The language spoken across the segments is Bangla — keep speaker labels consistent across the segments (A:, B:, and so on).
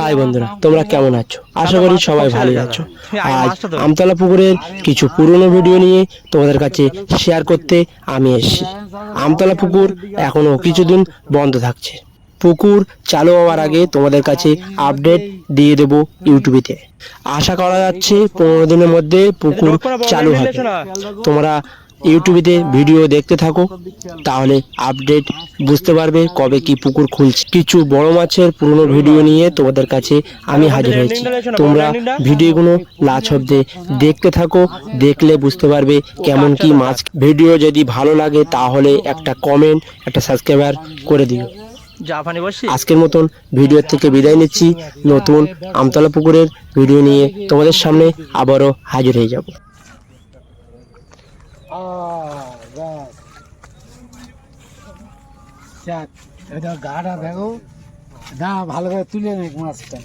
A: হাই বন্ধুরা, তোমরা কেমন আছো? আশা করি সবাই ভালো আছো। আজ আমতলা পুকুরের কিছু পুরনো ভিডিও নিয়ে তোমাদের কাছে শেয়ার করতে আমি এসেছি। আমতলা পুকুর এখনও কিছুদিন বন্ধ থাকছে। পুকুর চালু হওয়ার আগে তোমাদের কাছে আপডেট দিয়ে দেব ইউটিউবেতে আশা করা যাচ্ছে পনেরো দিনের মধ্যে পুকুর চালু হবে। তোমরা ইউটিউবেতে ভিডিও দেখতে থাকো, তাহলে আপডেট বুঝতে পারবে কবে কি পুকুর খুলছে। কিছু বড় মাছের পুরনো ভিডিও নিয়ে তোমাদের কাছে আমি হাজির হয়েছি। তোমরা ভিডিওগুলো লাস্ট অব্দে দেখতে থাকো, দেখলে বুঝতে পারবে কেমন কি মাছ। ভিডিও যদি ভালো লাগে, তাহলে একটা কমেন্ট একটা সাবস্ক্রাইবার করে দিও। আজকের মতন ভিডিও থেকে বিদায় নিচ্ছি। নতুন আমতলা পুকুরের ভিডিও নিয়ে তোমাদের সামনে আবারও হাজির হয়ে যাব।
B: যাক এটা গাটা দেখো। না ভালো করে তুলে নে মাছটা।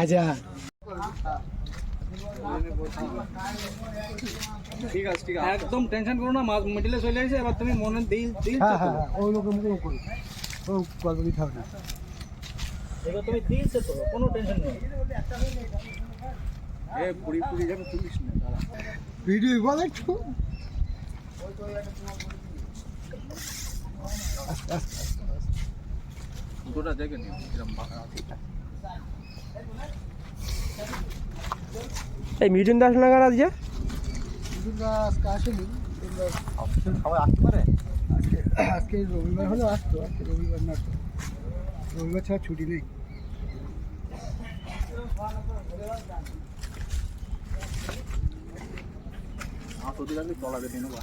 B: আচ্ছা।
C: ঠিক আছে ঠিক আছে। একদম টেনশন করো না মাছ মিডিলে চলে আসে এবার তুমি মনে দিল দিল
B: হ্যাঁ হ্যাঁ হ্যাঁ, ওই ও গল্প হবে না
C: এবার তুমি দিলছে তো কোনো টেনশন নেই। এ পুরি পুরি যাবে তুলিস না দাঁড়া।
B: ভিডিও বল একটু
C: দুটোটা দেখে নিও
A: এই মিঠুন দাস নাগার আজকে?
B: আসেনি কিন্তু
C: সবাই আসতে পারে?
B: আজকে আজকে রবিবার হলে আসতো আজকে রবিবার না তো। রবিবার ছাড়া ছুটি নেই।
C: আ তো দিলাম তলাকে দিনো বা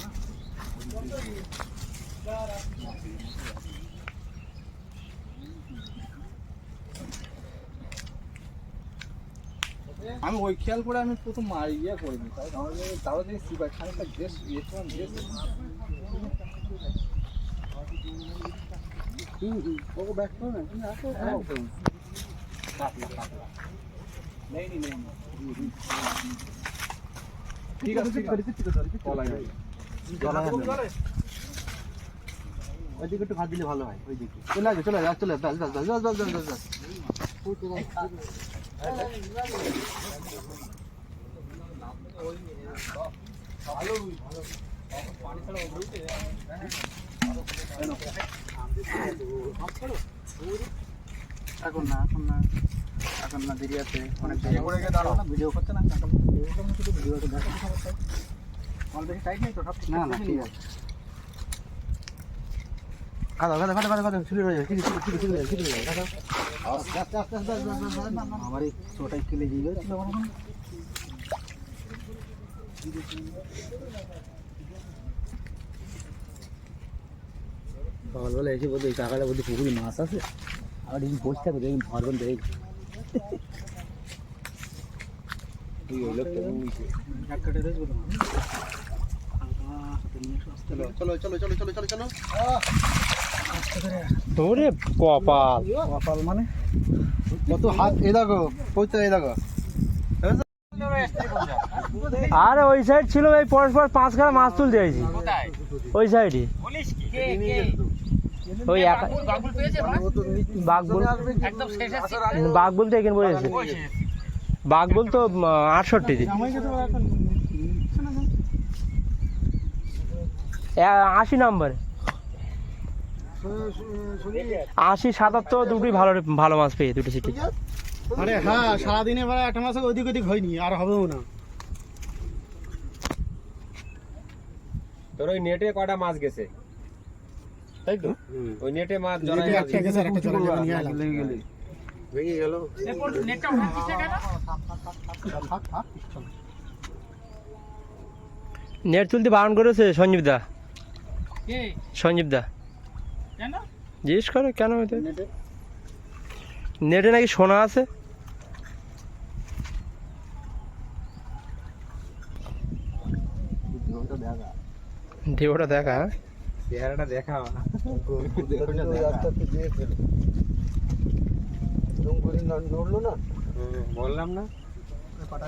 C: আমি ওই খেয়াল করে আমি প্রথম মার ইয়ে করে দিই তাহলে তাহলে যদি সিপাই খানিকটা ড্রেস ইয়ে করলাম ড্রেস
B: হুম হুম ওকে ব্যাক করো না তুমি আসো হ্যাঁ।
C: নেই নেই নেই ঠিক আছে ঠিক আছে। তলায় যাবে
B: ওইদিকে একটু ভাত দিলে ভালো হয় ওইদিকে। চলে আসবে চলে আসবে চলে চলে আসবে চলে আসবে চলে আসবে এখন না এখন না এখন না দেরি আছে অনেক দেরি
C: করে গিয়ে দাঁড়াও।
B: ভিডিও করতে না ভিডিওটা দেখো
C: মাল বেশি টাইট নেই তো সব
B: না না ঠিক আছে। কাদা কাদা কাদা কাদা কাদা ছুরি রয়ে যায় ছুরি ছুরি ছুরি ছুরি ছুরি কাদা আস্তে আস্তে আস্তে আস্তে আমার এই ছোটাই কেলে দিয়ে গেছিল আমার সকালবেলা এসে বলতে টাকাটা বলতে পুকুরি মাছ আছে? আর এই বসে থাকবে দেখুন ধরবেন দেখ এক কাটে দেখব
C: চলো চলো চলো চলো চলো চলো।
A: ওরে কপাল।
B: কপাল মানে? কত হাত এ দেখো পৌঁছে এ দেখো।
A: আরে ওই সাইড ছিল এই পরস্পর পাঁচ খানা মাছ তুলতে আইছি। ওই সাইডে ওই বাঘবুল বাঘবুল তো এখানে বলেছে বাঘবুল তো আটষট্টি দিন। আশি নাম্বার আশি সাতাত্তর দুটোই ভালো ভালো মাছ পেয়ে দুটো সিটি
B: আরে হ্যাঁ সারাদিনে এবার একটা মাস ওদিক ওদিক হয়নি আর হবেও না।
D: তোর ওই নেটে কটা মাছ গেছে?
B: তাই তো?
D: ওই নেটে মাছ জড়াই। ভেঙে গেল।
B: থাক, চলো।
A: নেট তুলতে বারণ করেছে সঞ্জীব দা। সঞ্জীব দা। জিজ্ঞেস করো কেন হইতে?
B: নেটে?
A: নেটে নাকি সোনা আছে? ঢেউটা দেখা হ্যাঁ?
D: চেহারাটা দেখা
B: নড়লো না
D: বললাম না
B: পাটা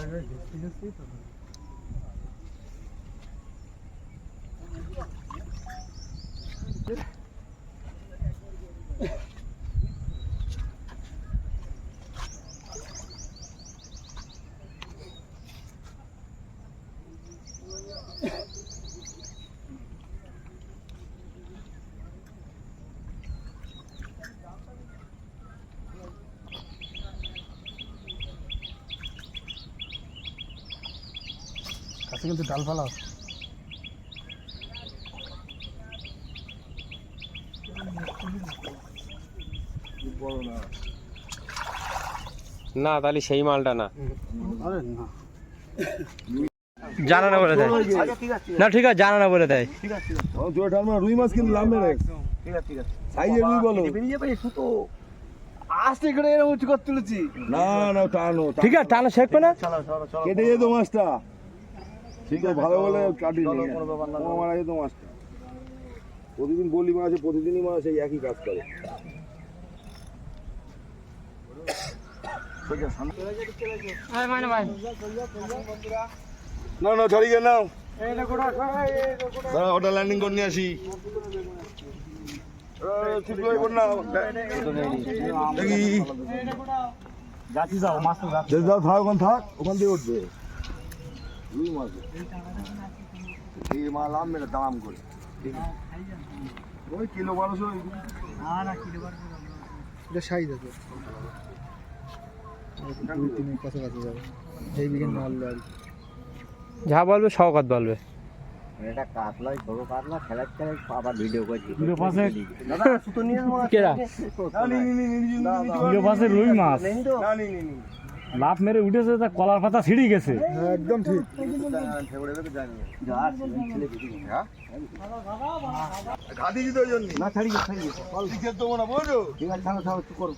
E: কিন্তু ডাল ফালা
D: না তাহলে সেই মালটা না।
E: আরে
F: জানা না বলে দেয়।
E: আচ্ছা আছে
F: না ঠিক আছে জানা না বলে দেয়।
E: আছে। আছে
G: রুই মাছ কিন্তু লাভ মেরে
E: ঠিক আছে ঠিক আছে।
G: সাইজে রুই বলো।
E: বেরিয়ে যাবে সুতো। আস্তে করে এরকম উঁচু করে তুলেছি।
G: না না টানো
F: ঠিক আছে টানা শেখবে না?
E: চলো চলো চলো।
G: কেটে যেত মাছটা। ঠিক আছে ভালো বলে কাটি
E: চলো, কোনো ব্যাপার না।
G: মারা যেত মাছটা প্রতিদিন বলি মাছ প্রতিদিনই মাছ এই একই কাজ করে। না না ছাড়িয়ে নাও। ওটা ল্যান্ডিং করে নিয়ে আসি।
E: যাচ্ছি যাও মাছ
G: থাক ওখান দিয়ে উঠবে। রুই মাছ এই মাছ লাম মেরে দাম করে। ঠিক আছে ওই কিলো বারোশো।
E: এটা সাইজ আছে। দুই তিন কাছাকাছি যাবে। এই বিঘে মারলে আর
F: যা বলবে শওকত বলবে।
E: এটা কাতলাই ছোট কাতলা খেলার খেলায় আবার ভিডিও করছি। ভিডিও পাশে দাদা সুতো নিয়ে
F: কেরা?
H: কিলো পাশে রুই মাছ। লাভ মেরে উঠেছে তা কলার পাতা ছিঁড়ে গেছে।
G: একদম ঠিক।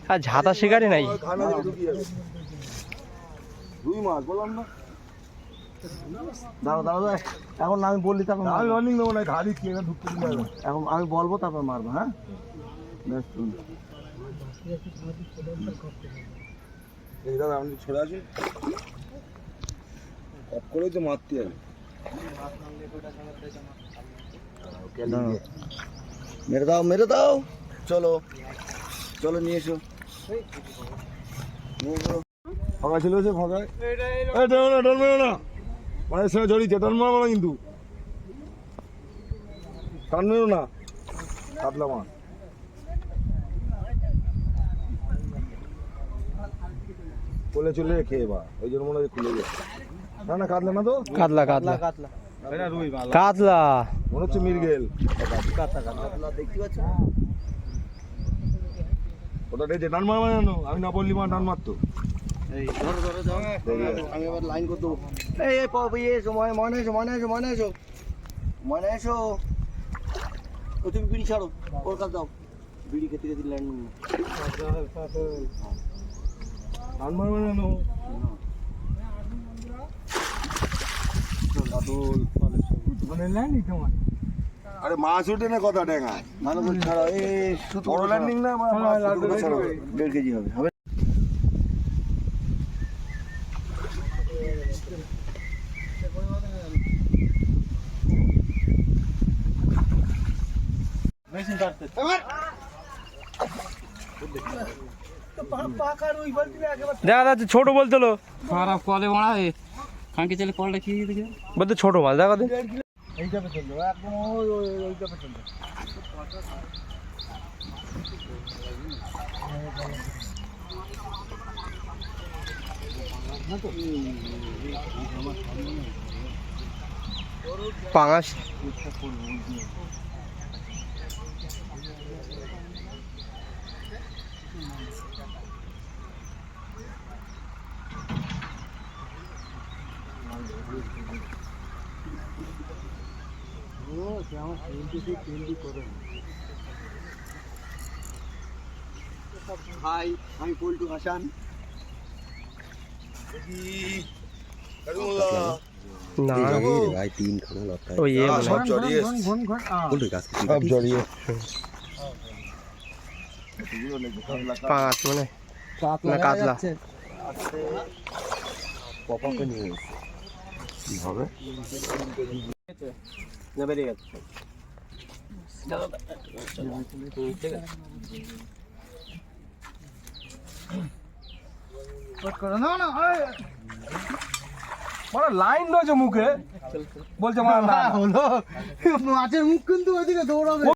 F: আর ঝাঁতা শিকারি নাই?
G: বললাম না।
E: দাঁড়াও দাঁড়াও দাঁড়াও। এখন আমি বললি তারপর
G: আমি। রানিং না ঘাড়ি কি ঢুকতে
E: এখন আমি বলব তারপর মারবো হ্যাঁ?
G: এই দাদা আপনি ছড়ে আসুন অফ করেই তো মারতে হবে।
E: মেরে দাও মেরে দাও। চলো চলো নিয়ে এসো। নিয়ে এসো।
G: ফাঁকা ছিল সে ফাঁকায় না ডল মেরো না। মায়ের সঙ্গে জড়িয়েছে টান মারবো না কিন্তু। টান মেরো না। কাতলা মাছ কোলে চলে খেয়ে বা ওই জন্য মনে হয় খুলে গেছে। না না কাতলা না তো?
F: কাতলা কাতলা।
E: কাতলা
F: কাতলা।
G: মনে হচ্ছে মির্গেল ওটা দেখছে টান মারবা জানো? আমি না বললি মা মারতো।
E: আমি এবার লাইন করে দেবো। এই এসো মনে মনে এসো মনে এসো মনে এসো। মনে এসো। ও তুমি বিড়ি ছাড়ো। ওর কাছে দাও। বিড়ি খেতে খেতে লাইন
G: মারবা জানো আরে মাছ ওঠে না কথা ডেঙ্গা
E: ভালো করে ছাড়ো এই
G: বড় ল্যান্ডিং না।
E: দেড় কেজি হবে।
F: দেখা যাচ্ছে ছোট বলতে লো
H: খারাপ কলে মারা খানকে চলে কলটা খেয়ে দিকে
F: বলতে ছোট মাছ দেখা দে
E: এইটাতে চলবে একদম ওই ওই ওইটাতে চলবে
F: পাঙাশ
E: হাই আমি পল্টু হাসান
G: কাজুমুল্লাহ।
F: না। ওই ইয়ে
G: আহ,
F: মনে
G: সব
F: হয়।
G: জড়িয়ে সব জড়িয়ে
F: পাঙাশ মানে না কাতলা।
G: হবে?
E: না বেরিয়ে গেছে।
B: মানে লাইন রয়েছে মুখে। বলছে আমার
E: হলো। মাছের মুখ কিন্তু ওইদিকে দৌড়াবে।